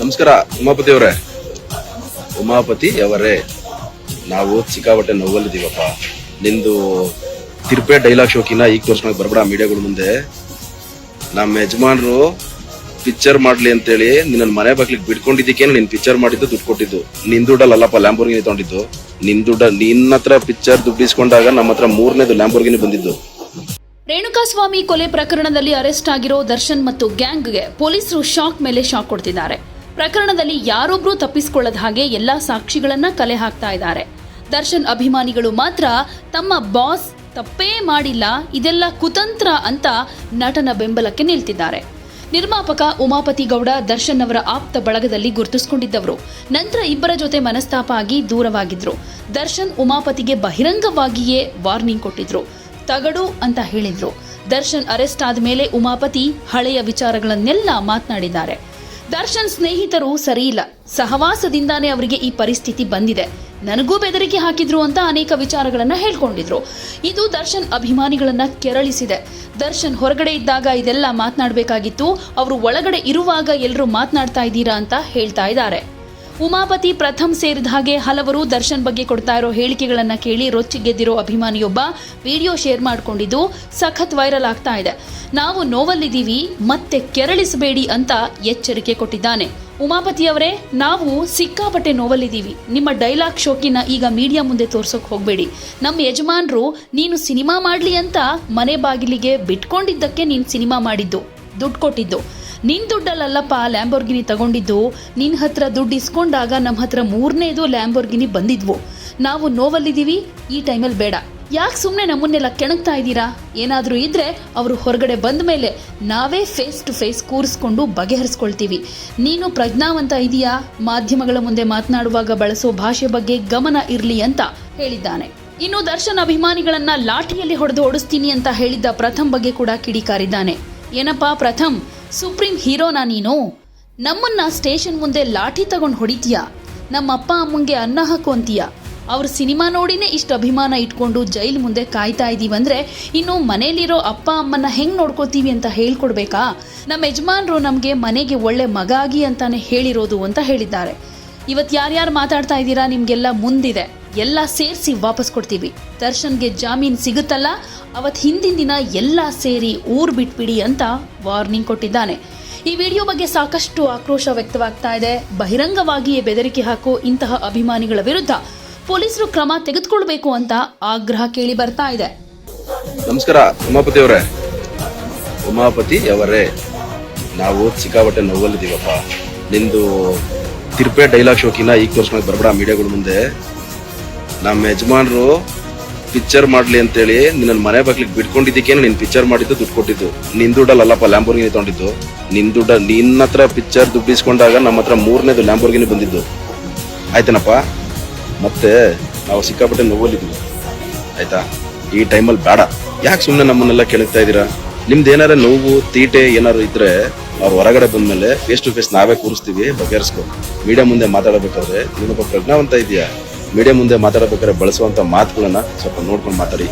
ನಮಸ್ಕಾರ ಉಮಾಪತಿ ಅವರೇ ಉಮಾಪತಿ ಅವರೇ, ನಾವು ಸಿಕ್ಕಾಪಟ್ಟೆ ನೋವಲ್ಲಿದ್ದೀವಪ್ಪ. ನಿಂದು ತಿರುಪೆ ಡೈಲಾಗ್ ಶೋಕಿನ ಈಗ ತೋರ್ಸ್ಕೊಳಕ್ ಬರಬೇಡ, ಮೀಡಿಯಾಗಳ ಮುಂದೆ. ನಮ್ಮ ಯಜಮಾನ್ರು ಪಿಕ್ಚರ್ ಮಾಡ್ಲಿ ಅಂತೇಳಿ ನಿನ್ನ ಮನೆ ಬಾಗ್ಲಿಗೆ ಬಿಡ್ಕೊಂಡಿದ್ದಕ್ಕೆ ನೀನ್ ಪಿಕ್ಚರ್ ಮಾಡಿದ್ದು, ದುಡ್ಡು ಕೊಟ್ಟಿದ್ದು. ನಿನ್ ದುಡ್ಡಲ್ಲ ಅಲ್ಲಪ್ಪ ಲ್ಯಾಂಬೋರ್ಗಿನಿ ತಗೊಂಡಿದ್ದು. ನಿನ್ ದುಡ್ಡ ನಿನ್ನ ಹತ್ರ ಪಿಕ್ಚರ್ ದುಡ್ಡು ಇಸ್ಕೊಂಡಾಗ ನಮ್ಮ ಹತ್ರ ಮೂರನೇದು ಲ್ಯಾಂಬೋರ್ಗಿನಿ ಬಂದಿದ್ದು. ರೇಣುಕಾಸ್ವಾಮಿ ಕೊಲೆ ಪ್ರಕರಣದಲ್ಲಿ ಅರೆಸ್ಟ್ ಆಗಿರೋ ದರ್ಶನ್ ಮತ್ತು ಗ್ಯಾಂಗ್ಗೆ ಪೊಲೀಸರು ಶಾಕ್ ಮೇಲೆ ಶಾಕ್ ಕೊಡ್ತಿದ್ದಾರೆ. ಪ್ರಕರಣದಲ್ಲಿ ಯಾರೊಬ್ಬರೂ ತಪ್ಪಿಸಿಕೊಳ್ಳದ ಹಾಗೆ ಎಲ್ಲಾ ಸಾಕ್ಷಿಗಳನ್ನ ಕಲೆ ಹಾಕ್ತಾ ಇದ್ದಾರೆ. ದರ್ಶನ್ ಅಭಿಮಾನಿಗಳು ಮಾತ್ರ ತಮ್ಮ ಬಾಸ್ ತಪ್ಪೇ ಮಾಡಿಲ್ಲ, ಇದೆಲ್ಲ ಕುತಂತ್ರ ಅಂತ ನಟನ ಬೆಂಬಲಕ್ಕೆ ನಿಲ್ತಿದ್ದಾರೆ. ನಿರ್ಮಾಪಕ ಉಮಾಪತಿ ಗೌಡ ದರ್ಶನ್ ಅವರ ಆಪ್ತ ಬಳಗದಲ್ಲಿ ಗುರುತಿಸಿಕೊಂಡಿದ್ದವರು. ನಂತರ ಇಬ್ಬರ ಜೊತೆ ಮನಸ್ತಾಪ ಆಗಿ ದೂರವಾಗಿದ್ರು. ದರ್ಶನ್ ಉಮಾಪತಿಗೆ ಬಹಿರಂಗವಾಗಿಯೇ ವಾರ್ನಿಂಗ್ ಕೊಟ್ಟಿದ್ರು. ತಗಡು ಅಂತ ಹೇಳಿದ್ರು. ದರ್ಶನ್ ಅರೆಸ್ಟ್ ಆದ್ಮೇಲೆ ಉಮಾಪತಿ ಹಳೆಯ ವಿಚಾರಗಳನ್ನೆಲ್ಲ ಮಾತನಾಡಿದ್ದಾರೆ. ದರ್ಶನ್ ಸ್ನೇಹಿತರು ಸರಿಯಿಲ್ಲ. ಸಹವಾಸದಿಂದಾನೇ ಅವರಿಗೆ ಈ ಪರಿಸ್ಥಿತಿ ಬಂದಿದೆ. ನನಗೂ ಬೆದರಿಕೆ ಹಾಕಿದ್ರು ಅಂತ ಅನೇಕ ವಿಚಾರಗಳನ್ನ ಹೇಳ್ಕೊಂಡಿದ್ರು. ಇದು ದರ್ಶನ್ ಅಭಿಮಾನಿಗಳನ್ನ ಕೆರಳಿಸಿದೆ. ದರ್ಶನ್ ಹೊರಗಡೆ ಇದ್ದಾಗ ಇದೆಲ್ಲ ಮಾತನಾಡಬೇಕಾಗಿತ್ತು. ಅವರು ಒಳಗಡೆ ಇರುವಾಗ ಎಲ್ಲರೂ ಮಾತನಾಡ್ತಾ ಇದ್ದೀರಾ ಅಂತ ಹೇಳ್ತಾ ಇದ್ದಾರೆ. ಉಮಾಪತಿ ಪ್ರಥಮ್ ಸೇರಿದ ಹಾಗೆ ಹಲವರು ದರ್ಶನ್ ಬಗ್ಗೆ ಕೊಡ್ತಾ ಇರೋ ಹೇಳಿಕೆಗಳನ್ನ ಕೇಳಿ ರೊಚ್ಚಿಗೆದ್ದಿರೋ ಅಭಿಮಾನಿಯೊಬ್ಬ ವಿಡಿಯೋ ಶೇರ್ ಮಾಡಿಕೊಂಡಿದ್ದು ಸಖತ್ ವೈರಲ್ ಆಗ್ತಾ ಇದೆ. ನಾವು ನೋವಲ್ಲಿದ್ದೀವಿ, ಮತ್ತೆ ಕೆರಳಿಸಬೇಡಿ ಅಂತ ಎಚ್ಚರಿಕೆ ಕೊಟ್ಟಿದ್ದಾನೆ. ಉಮಾಪತಿ ಅವರೇ, ನಾವು ಸಿಕ್ಕಾಪಟ್ಟೆ ನೋವಲ್ಲಿದ್ದೀವಿ. ನಿಮ್ಮ ಡೈಲಾಗ್ ಶೋಕಿನ ಈಗ ಮೀಡಿಯಾ ಮುಂದೆ ತೋರ್ಸೋಕೆ ಹೋಗಬೇಡಿ. ನಮ್ಮ ಯಜಮಾನ್ರು, ನೀನು ಸಿನಿಮಾ ಮಾಡ್ಲಿ ಅಂತ ಮನೆ ಬಾಗಿಲಿಗೆ ಬಿಟ್ಕೊಂಡಿದ್ದಕ್ಕೆ ನೀನು ಸಿನಿಮಾ ಮಾಡಿದ್ದು, ದುಡ್ಡು ಕೊಟ್ಟಿದ್ದು. ನಿನ್ ದುಡ್ಡಲ್ಲಪ್ಪ ಲ್ಯಾಂಬೋರ್ಗಿನಿ ತಗೊಂಡಿದ್ದು. ನಿನ್ ಹತ್ರ ದುಡ್ಡು ಇಸ್ಕೊಂಡಾಗ ನಮ್ಮ ಹತ್ರ ಮೂರನೇದು ಲ್ಯಾಂಬೋರ್ಗಿನಿ ಬಂದಿದ್ವು. ನಾವು ನೋವಲ್ಲಿದ್ದೀವಿ, ಈ ಟೈಮಲ್ಲಿ ಬೇಡ. ಯಾಕೆ ಸುಮ್ಮನೆ ನಮ್ಮನ್ನೆಲ್ಲ ಕೆಣಕ್ತಾ ಇದ್ದೀರಾ? ಏನಾದರೂ ಇದ್ರೆ ಅವರು ಹೊರಗಡೆ ಬಂದ ಮೇಲೆ ನಾವೇ ಫೇಸ್ ಟು ಫೇಸ್ ಕೂರಿಸ್ಕೊಂಡು ಬಗೆಹರಿಸ್ಕೊಳ್ತೀವಿ. ನೀನು ಪ್ರಜ್ಞಾವಂತ ಇದೆಯಾ? ಮಾಧ್ಯಮಗಳ ಮುಂದೆ ಮಾತನಾಡುವಾಗ ಬಳಸೋ ಭಾಷೆ ಬಗ್ಗೆ ಗಮನ ಇರಲಿ ಅಂತ ಹೇಳಿದ್ದಾನೆ. ಇನ್ನು ದರ್ಶನ್ ಅಭಿಮಾನಿಗಳನ್ನ ಲಾಠಿಯಲ್ಲಿ ಹೊಡೆದು ಓಡಿಸ್ತೀನಿ ಅಂತ ಹೇಳಿದ್ದ ಪ್ರಥಮ್ ಬಗ್ಗೆ ಕೂಡ ಕಿಡಿಕಾರಿದ್ದಾನೆ. ಏನಪ್ಪಾ ಪ್ರಥಮ್? ಸುಪ್ರೀಂ ಹೀರೋನಾ ನೀನು? ನಮ್ಮನ್ನ ಸ್ಟೇಷನ್ ಮುಂದೆ ಲಾಠಿ ತಗೊಂಡು ಹೊಡಿತೀಯ? ನಮ್ಮ ಅಪ್ಪ ಅಮ್ಮಂಗೆ ಅನ್ನ ಹಾಕೋಂತೀಯ? ಅವ್ರ ಸಿನಿಮಾ ನೋಡಿನೇ ಇಷ್ಟು ಅಭಿಮಾನ ಇಟ್ಕೊಂಡು ಜೈಲ್ ಮುಂದೆ ಕಾಯ್ತಾ ಇದೀವಂದ್ರೆ ಇನ್ನು ಮನೇಲಿರೋ ಅಪ್ಪ ಅಮ್ಮನ್ನ ಹೆಂಗ್ ನೋಡ್ಕೋತೀವಿ ಅಂತ ಹೇಳ್ಕೊಡ್ಬೇಕಾ? ನಮ್ಮ ಯಜಮಾನ್ರು ನಮಗೆ ಮನೆಗೆ ಒಳ್ಳೆ ಮಗ ಆಗಿ ಅಂತಾನೆ ಹೇಳಿರೋದು ಅಂತ ಹೇಳಿದ್ದಾರೆ. ಇವತ್ತು ಯಾರ್ಯಾರು ಮಾತಾಡ್ತಾ ಇದ್ದೀರಾ ನಿಮಗೆಲ್ಲ ಮುಂದಿದೆ. ಎಲ್ಲ ಸೇರಿಸಿ ವಾಪಸ್ ಕೊಡ್ತೀವಿ. ದರ್ಶನ್ಗೆ ಜಾಮೀನು ಸಿಗುತ್ತಲ್ಲ, ಅವತ್ ಹಿಂದಿನ ದಿನ ಎಲ್ಲ ಸೇರಿ ಊರ್ ಬಿಟ್ಬಿಡಿ ಅಂತ ವಾರ್ನಿಂಗ್ ಕೊಟ್ಟಿದ್ದಾನೆ. ಈ ವಿಡಿಯೋ ಬಗ್ಗೆ ಸಾಕಷ್ಟು ಆಕ್ರೋಶ ವ್ಯಕ್ತವಾಗ್ತಾ ಇದೆ. ಬಹಿರಂಗವಾಗಿಯೇ ಬೆದರಿಕೆ ಹಾಕೋ ಇಂತಹ ಅಭಿಮಾನಿಗಳ ವಿರುದ್ಧ ಪೊಲೀಸರು ಕ್ರಮ ತೆಗೆದುಕೊಳ್ಬೇಕು ಅಂತ ಆಗ್ರಹ ಕೇಳಿ ಬರ್ತಾ ಇದೆ. ನಮಸ್ಕಾರ ಉಮಾಪತಿ ಅವರೇ ಉಮಾಪತಿ ಅವರೇ, ನಾವು ಸಿಕ್ಕಾಪಟ್ಟೆ ನೋವಲ್ಲಿದ್ದೀವಪ್ಪ. ನಿಂದು ತಿರುಪೆ ಡೈಲಾಗ್ ಶೋಕಿನ ಈ ತೋರ್ಸ್ಕೊಳಕ್ ಬರ್ಬೇಡ ಮೀಡಿಯಾಗಳ ಮುಂದೆ ನಮ್ಮ ಯಜಮಾನರು ಪಿಕ್ಚರ್ ಮಾಡ್ಲಿ ಅಂತೇಳಿ ನಿನ್ನ ಮನೆ ಬಾಗ್ಲಿಗೆ ಬಿಟ್ಕೊಂಡಿದ್ದಕ್ಕೆ ನೀನ್ ಪಿಕ್ಚರ್ ಮಾಡಿದ್ದು ದುಡ್ಡು ಕೊಟ್ಟಿದ್ದು. ನಿನ್ ದುಡ್ಡಲ್ಲ ಅಲ್ಲಪ್ಪ ಲ್ಯಾಂಬೋರ್ಗಿನಿ ತಗೊಂಡಿದ್ದು. ನಿನ್ ದುಡ್ಡ ನಿನ್ನ ಹತ್ರ ಪಿಕ್ಚರ್ ದುಡ್ಡು ಇಸ್ಕೊಂಡಾಗ ನಮ್ಮ ಹತ್ರ ಮೂರನೇದು ಲ್ಯಾಂಬೋರ್ಗಿನಿ ಬಂದಿದ್ದು. ಆಯ್ತನಪ್ಪ? ಮತ್ತೆ ನಾವು ಸಿಕ್ಕಾಪಟ್ಟೆ ನೋವಲ್ಲಿದ್ವಿ. ಆಯ್ತಾ? ಈ ಟೈಮಲ್ಲಿ ಬೇಡ. ಯಾಕೆ ಸುಮ್ಮನೆ ನಮ್ಮನ್ನೆಲ್ಲ ಕೇಳುತ್ತಾ ಇದ್ದೀರಾ? ನಿಮ್ದು ಏನಾರ ನೋವು, ತೀಟೆ ಏನಾರು ಇದ್ರೆ ಅವ್ರು ಹೊರಗಡೆ ಬಂದ್ಮೇಲೆ ಫೇಸ್ ಟು ಫೇಸ್ ನಾವೇ ಕೂರಿಸ್ತೀವಿ, ಬಗೆಹರಿಸ್ಕೊ. ಮೀಡಿಯಾ ಮುಂದೆ ಮಾತಾಡಬೇಕಾದ್ರೆ ನೀನೊಬ್ಬ ಪ್ರಜ್ಞಾವಂತ ಇದೆಯಾ ಮೀಡಿಯಾ ಮುಂದೆ ಮಾತಾಡಬೇಕಾದ್ರೆ ಬಳಸುವಂಥ ಮಾತುಗಳನ್ನ ಸ್ವಲ್ಪ ನೋಡ್ಕೊಂಡು ಮಾತಾಡಿ.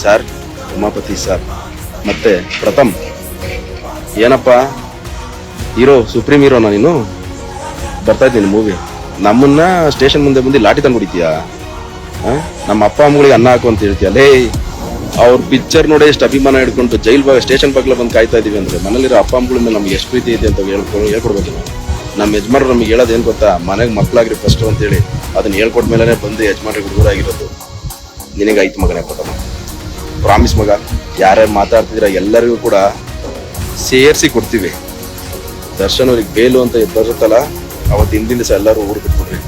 ಸರ್, ಉಮಾಪತಿ ಸರ್, ಮತ್ತು ಪ್ರಥಮ್, ಏನಪ್ಪ? ಹೀರೋ, ಸುಪ್ರೀಂ ಹೀರೋನ ನೀನು? ಬರ್ತಾ ಇದ್ದೀನಿ ಮೂವಿ ನಮ್ಮನ್ನ ಸ್ಟೇಷನ್ ಮುಂದೆ ಬಂದು ಲಾಟಿ ತಂದು ನಮ್ಮ ಅಪ್ಪ ಅಮ್ಮಗಳಿಗೆ ಅನ್ನ ಹಾಕು ಅಂತ ಹೇಳ್ತೀಯ? ಲೇ, ಅವ್ರ ಪಿಕ್ಚರ್ ನೋಡಿ ಎಷ್ಟು ಅಭಿಮಾನ ಹಿಡ್ಕೊಂಡು ಜೈಲ್ ಬಾಗ ಸ್ಟೇಷನ್ ಬಾಗ್ಲ ಬಂದು ಕಾಯ್ತಾ ಇದೀವಿ ಅಂದ್ರೆ ಮನೇಲಿರೋ ಅಪ್ಪ ಅಮ್ಮಗಳ ಮೇಲೆ ನಮ್ಗೆ ಎಷ್ಟು ಪ್ರೀತಿ ಇದೆ ಅಂತ ಹೇಳ್ಕೊ ಹೇಳ್ಕೊಡ್ಬೇಕು. ನಮ್ಮ ಯಜಮಾನರು ನಮ್ಗೆ ಹೇಳೋದು ಏನ್ ಗೊತ್ತಾ? ಮನೆಗೆ ಮಕ್ಕಳಾಗ್ರಿ ಫಸ್ಟ್ ಅಂತೇಳಿ. ಅದನ್ನ ಹೇಳ್ಕೊಟ್ ಮೇಲೆ ಬಂದು ಯಜಮಾನ್ರಿಗೆ ಹುಡುಗರಾಗಿರೋದು ನಿನಗೆ ಐತ್ ಮಗನೇ ಕೊಟ್ಟಮ್ಮ ಪ್ರಾಮಿಸ್ ಮಗ, ಯಾರ್ಯಾರು ಮಾತಾಡ್ತಿದ್ರ ಎಲ್ಲರಿಗೂ ಕೂಡ ಸೇರಿಸಿ ಕೊಡ್ತೀವಿ. ದರ್ಶನ್ ಅವ್ರಿಗೆ ಬೇಲು ಅಂತ ಬರುತ್ತಲ್ಲ ಅವತ್ತು ಹಿಂದಿನ ದಿವಸ ಎಲ್ಲರೂ ಊರು ಬಿಟ್ಬಿಡ್ರಿ